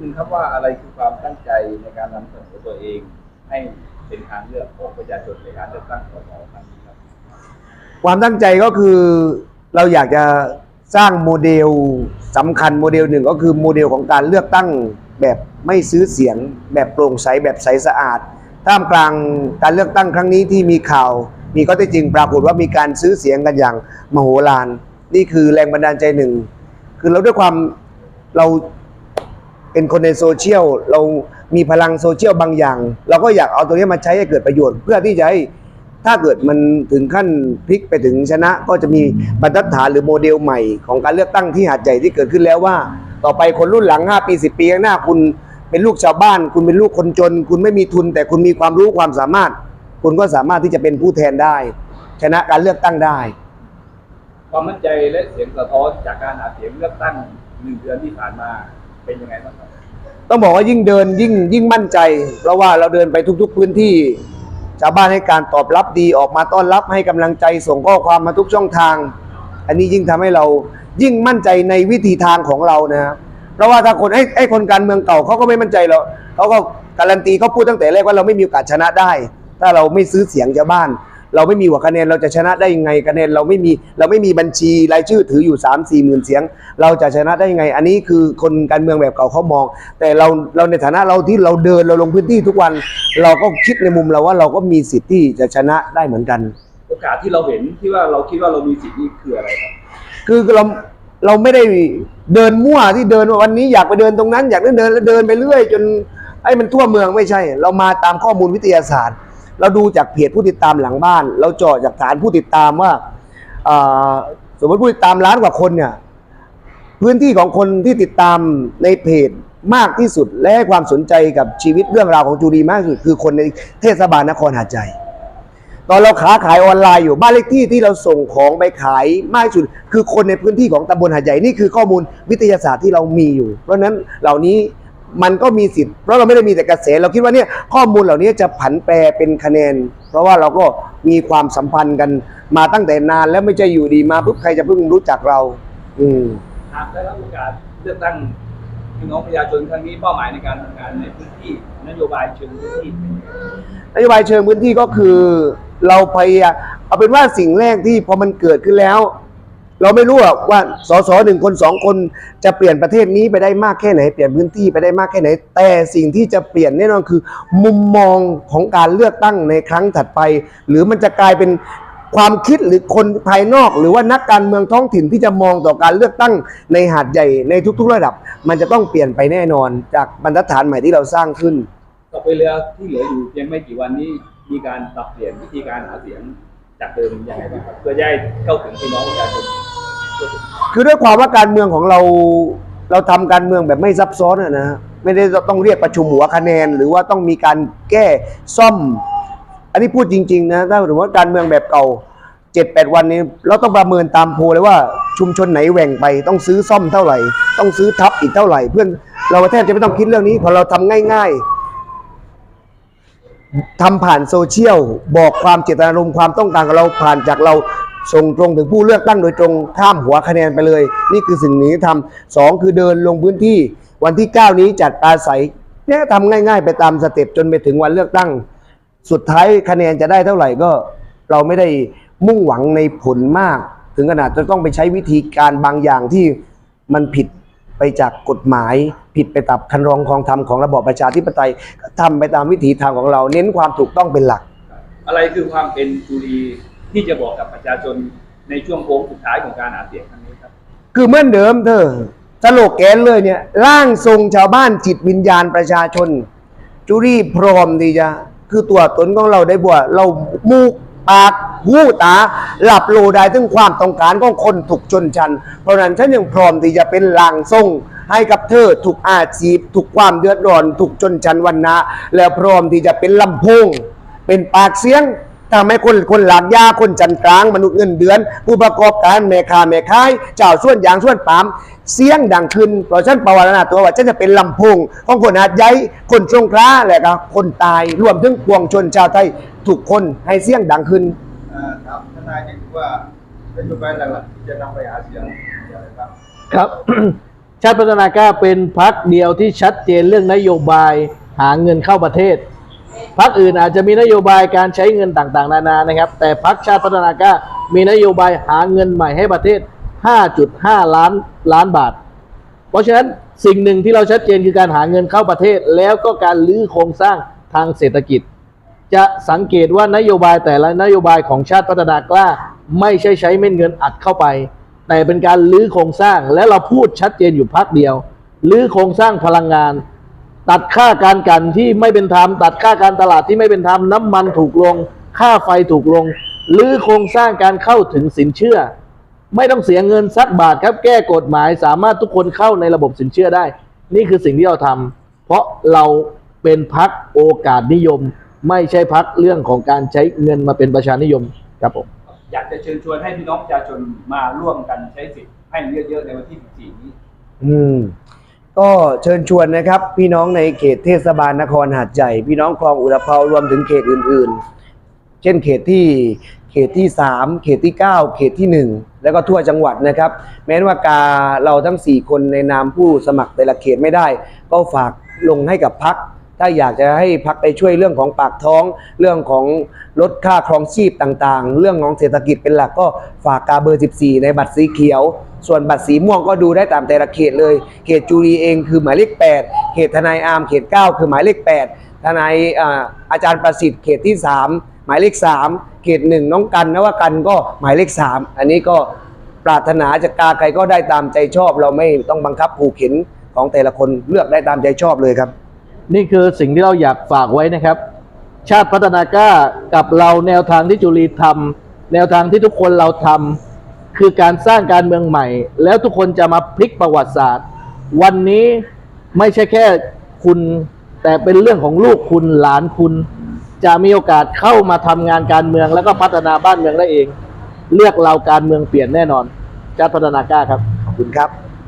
นึงครับว่าอะไรคือความตั้งใจในการนำเสนอตัวเอง ให้เป็นทางเลือกของประชาชนในการเลือกตั้งสสครั้งนี้ครับ ความตั้งใจก็คือเราอยากจะสร้างโมเดลสำคัญโมเดลหนึ่งก็คือโมเดลของการเลือกตั้งแบบไม่ซื้อเสียง แบบโปร่งใสแบบใสสะอาดท่ามกลางการเลือกตั้งครั้งนี้ที่มีข่าว มีข้อเท็จจริงปรากฏว่ามีการซื้อเสียงกันอย่างมโหฬารนี่คือแรงบันดาลใจหนึ่ง คือเราด้วยความเรา เป็นคนในโซเชียลเรามีพลังโซเชียลบางอย่าง เราก็อยากเอาตัวนี้มาใช้ให้เกิดประโยชน์ เพื่อที่จะให้ถ้าเกิดมันถึงขั้นพลิกไปถึงชนะ ก็จะมีบรรทัดฐานหรือโมเดลใหม่ของการเลือกตั้งที่หาดใหญ่ที่เกิดขึ้นแล้วว่า ต่อไปคนรุ่นหลัง 5 ปี 10 ปีข้างหน้าคุณเป็นลูกชาวบ้าน คุณเป็นลูกคนจน คุณไม่มีทุน แต่คุณมีความรู้ความสามารถ คุณก็สามารถที่จะเป็นผู้แทนได้ ชนะการเลือกตั้งได้ ความมั่นใจและเสียงสะท้อนจากการหาเสียงเลือกตั้งหนึ่งเดือนที่ผ่านมา เป็นยังไงบ้างครับต้องบอกว่ายิ่งเดินยิ่งยิ่งมั่นใจ เพราะว่าเราเดินไปทุก ๆ พื้นที่ชาวบ้านให้การตอบรับดีออกมาต้อนรับให้กำลังใจส่งข้อความมาทุกช่องทาง อันนี้ยิ่งทำให้เรายิ่งมั่นใจในวิธีทางของเรานะครับเพราะว่าถ้าคนไอ้ไอ้คนการเมืองเก่าเขาก็ไม่มั่นใจเราเขาก็การันตีเขาพูดตั้งแต่แรกว่าเราไม่มีโอกาสชนะได้ ถ้าเราไม่ซื้อเสียงชาวบ้าน เราไม่มีหัวคะแนนเราจะชนะได้ยังไงคะแนนเราไม่มีเราไม่มีบัญชีรายชื่อถืออยู่3 4มสี่หมื่นเสียง เราจะชนะได้ยังไง อันนี้คือคนการเมืองแบบเก่าเขามอง แต่เราเราในฐานะเราที่เราเดินเราลงพื้นที่ทุกวัน เราก็คิดในมุมเราว่าเราก็มีสิทธิ์ที่จะชนะได้เหมือนกัน โอกาสที่เราเห็นที่ว่าเราคิดว่าเรามีสิทธิ์นี่คืออะไรครับคือเราเราไม่ได้เดินมั่วที่เดินว่าวันนี้อยากไปเดินตรงนั้น อยากเดินเดินแล้วเดินไปเรื่อยจนไอ้มันทั่วเมืองไม่ใช่ เรามาตามข้อมูลวิทยาศาสตร์ เราดูจากเพจผู้ติดตามหลังบ้าน เราเจาะจากฐานผู้ติดตามว่าสมมติผู้ติดตามล้านกว่าคนเนี่ยพื้นที่ของคนที่ติดตามในเพจมากที่สุด และให้ความสนใจกับชีวิตเรื่องราวของจูดีมากที่สุด คือคนในเทศบาลนครหาดใหญ่ตอนเราขาขายออนไลน์อยู่บ้านเลขที่ที่เราส่งของไปขายมากที่สุด คือคนในพื้นที่ของตำบลหาดใหญ่นี่คือข้อมูลวิทยาศาสตร์ที่เรามีอยู่ เพราะฉะนั้นเหล่านี้ มันก็มีสิทธิ์เพราะเราไม่ได้มีแต่กระแสเราคิดว่าเนี่ยข้อมูลเหล่านี้จะผันแปรเป็นคะแนน เพราะว่าเราก็มีความสัมพันธ์กันมาตั้งแต่นานแล้วไม่ใช่อยู่ดีมาปุ๊บใครจะเพิ่งรู้จักเรา อืมหากได้รับโอกาสเลือกตั้งพี่น้องประชาชนครั้งนี้เป้าหมายในการทำงานในพื้นที่นโยบายเชิงพื้นที่เป็นยังไงนโยบายเชิงพื้นที่ก็คือ เราพยายามเอาเป็นว่าสิ่งแรกที่พอมันเกิดขึ้นแล้ว เราไม่รู้หรอกว่าสสหนึ่งคนสองคนจะเปลี่ยนประเทศนี้ไปได้มากแค่ไหน เปลี่ยนพื้นที่ไปได้มากแค่ไหน แต่สิ่งที่จะเปลี่ยนแน่นอนคือ มุมมองของการเลือกตั้งในครั้งถัดไป หรือมันจะกลายเป็นความคิดหรือคนภายนอก หรือว่านักการเมืองท้องถิ่นที่จะมองต่อการเลือกตั้งในหาดใหญ่ในทุก ๆ ระดับ มันจะต้องเปลี่ยนไปแน่นอน จากบรรทัดฐานใหม่ที่เราสร้างขึ้น ต่อไปเรือที่เหลืออยู่เพียงไม่กี่วันนี้มีการปรับเปลี่ยนวิธีการหาเสียงจากเดิมยังไงบ้างครับเพื่อจะให้เข้าถึงพี่น้องประชาชน คือด้วยความว่าการเมืองของเราเราทำการเมืองแบบไม่ซับซ้อนอะนะฮะไม่ได้ต้องเรียกประชุมหัวคะแนน หรือว่าต้องมีการแก้ซ่อม อันนี้พูดจริงๆนะถ้าถือว่าการเมืองแบบเก่าเจ็ดแปดวันนี้ เราต้องประเมินตามโพลเลยว่าชุมชนไหนแหว่งไปต้องซื้อซ่อมเท่าไหร่ ต้องซื้อทับอีกเท่าไหร่ เพื่อนเราแทบจะไม่ต้องคิดเรื่องนี้พอเราทำง่าย ๆทำผ่านโซเชียลบอกความเจตนารมณ์ความต้องการของเราผ่านจากเรา ส่งตรงถึงผู้เลือกตั้งโดยตรงข้ามหัวคะแนนไปเลย นี่คือสิ่งหนี้ทำสองคือเดินลงพื้นที่ วันที่ 9 นี้จัดปราศัยเนี่ยทำง่าย ๆ ไปตามสเต็ปจนไปถึงวันเลือกตั้ง สุดท้ายคะแนนจะได้เท่าไหร่ก็เราไม่ได้มุ่งหวังในผลมาก ถึงขนาดจะต้องไปใช้วิธีการบางอย่างที่มันผิดไปจากกฎหมาย ผิดไปตามคันรองคองธรรมของระบอบประชาธิปไตยก็ทำไปตามวิถีทางของเรา เน้นความถูกต้องเป็นหลัก อะไรคือความเป็นจุรี ที่จะบอกกับประชาชนในช่วงโค้งสุดท้ายของการหาเสียงครั้งนี้ครับ คือเหมือนเดิมเธอสโลแกนเลยเนี่ยร่างทรงชาวบ้านจิตวิญญาณประชาชน จุรีพร้อมที่จะคือตัวตนของเราได้บวชเรามูกปากหูตา หลับโลได้ถึงความต้องการของคนถูกชนชั้นเพราะนั้นฉันยังพร้อมที่จะเป็นร่างทรง ให้กับเธอถูกอาชีพถูกความเดือดร้อนถูกชนชั้นวันนะแล้วพร้อมที่จะเป็นลำโพงเป็นปากเสียง ทำให้คนคนหลากยาคนจันกลาง มนุษย์เงินเดือน ผู้ประกอบการแม่ค้าแม่ขายเจ้าส่วนยางส่วนปาล์มเสียงดังขึ้นเพราะฉันประวัตินาตัวว่าฉันจะเป็นลำโพงของคนหาดใหญ่คนสงขลาและก็คนตายรวมถึงปวงชนชาวไทยทุกคนให้เสียงดังขึ้นอ่าครับทนายนี่คือว่านโยบายหลักๆที่จะนำไปหาเสียงอย่างไรครับครับชาติพัฒนากล้าเป็นพักเดียวที่ชัดเจนเรื่องนโยบายหาเงินเข้าประเทศ พักอื่นอาจจะมีนโยบายการใช้เงินต่างๆ นานานะครับ แต่พักชาติพัฒนากล้ามีนโยบายหาเงินใหม่ให้ประเทศ 5.5 ล้านล้านบาท เพราะฉะนั้นสิ่งหนึ่งที่เราชัดเจนคือการหาเงินเข้าประเทศ แล้วก็การลื้อโครงสร้างทางเศรษฐกิจ จะสังเกตว่านโยบายแต่ละนโยบายของชาติพัฒนากล้า ไม่ใช่ใช้เม็ดเงินอัดเข้าไป แต่เป็นการลื้อโครงสร้างและเราพูดชัดเจนอยู่พักเดียวลื้อโครงสร้างพลังงาน ตัดค่าการกันที่ไม่เป็นธรรมตัดค่าการตลาดที่ไม่เป็นธรรมน้ำมันถูกลง ค่าไฟถูกลงลื้อโครงสร้างการเข้าถึงสินเชื่อ ไม่ต้องเสียเงินสักบาทครับแก้กฎหมายสามารถทุกคนเข้าในระบบสินเชื่อได้ นี่คือสิ่งที่เราทำเพราะเราเป็นพักโอกาสนิยม ไม่ใช่พักเรื่องของการใช้เงินมาเป็นประชานิยมครับผมอยากจะเชิญชวนให้พี่น้องประชาชนมาร่วมกันใช้สิทธิ์ให้เยอะๆในวันที่ 14 นี้ อืม ก็เชิญชวนนะครับ พี่น้องในเขตเทศบาลนครหาดใหญ่ พี่น้องคลองอุตภเปารวมถึงเขตอื่นๆ เช่นเขตที่เขตที่ 3 เขตที่ 9 เขตที่ 1 แล้วก็ทั่วจังหวัดนะครับ แม้ว่ากาเราทั้ง 4 คนในนามผู้สมัครแต่ละเขตไม่ได้ ก็ฝากลงให้กับพัก ถ้าอยากจะให้พักไปช่วยเรื่องของปากท้อง เรื่องของลดค่าครองชีพต่างๆ เรื่องของเศรษฐกิจเป็นหลักก็ฝากกาเบอร์ 14 ในบัตรสีเขียว ส่วนบัตรสีม่วงก็ดูได้ตามแต่ละเขตเลย เขตจุรีเองคือหมายเลข 8 เขตทนายอาร์มเขต 9 คือหมายเลข 8 ทนายอาอาจารย์ประสิทธิ์เขตที่ 3 หมายเลข 3 เขต 1 น้องกันนวกันก็หมายเลข 3 อันนี้ก็ปรารถนาจะกาใครก็ได้ตามใจชอบ เราไม่ต้องบังคับผูกเข็นของแต่ละคนเลือกได้ตามใจชอบเลยครับ นี่คือสิ่งที่เราอยากฝากไว้นะครับ ชาติพัฒนากล้ากับเราแนวทางที่จุลีทำแนวทางที่ทุกคนเราทำคือการสร้างการเมืองใหม่ แล้วทุกคนจะมาพลิกประวัติศาสตร์ วันนี้ไม่ใช่แค่คุณแต่เป็นเรื่องของลูกคุณหลานคุณ จะมีโอกาสเข้ามาทำงานการเมืองแล้วก็พัฒนาบ้านเมืองได้เอง เลือกเราการเมืองเปลี่ยนแน่นอนชาติพัฒนากล้าครับขอบคุณครับ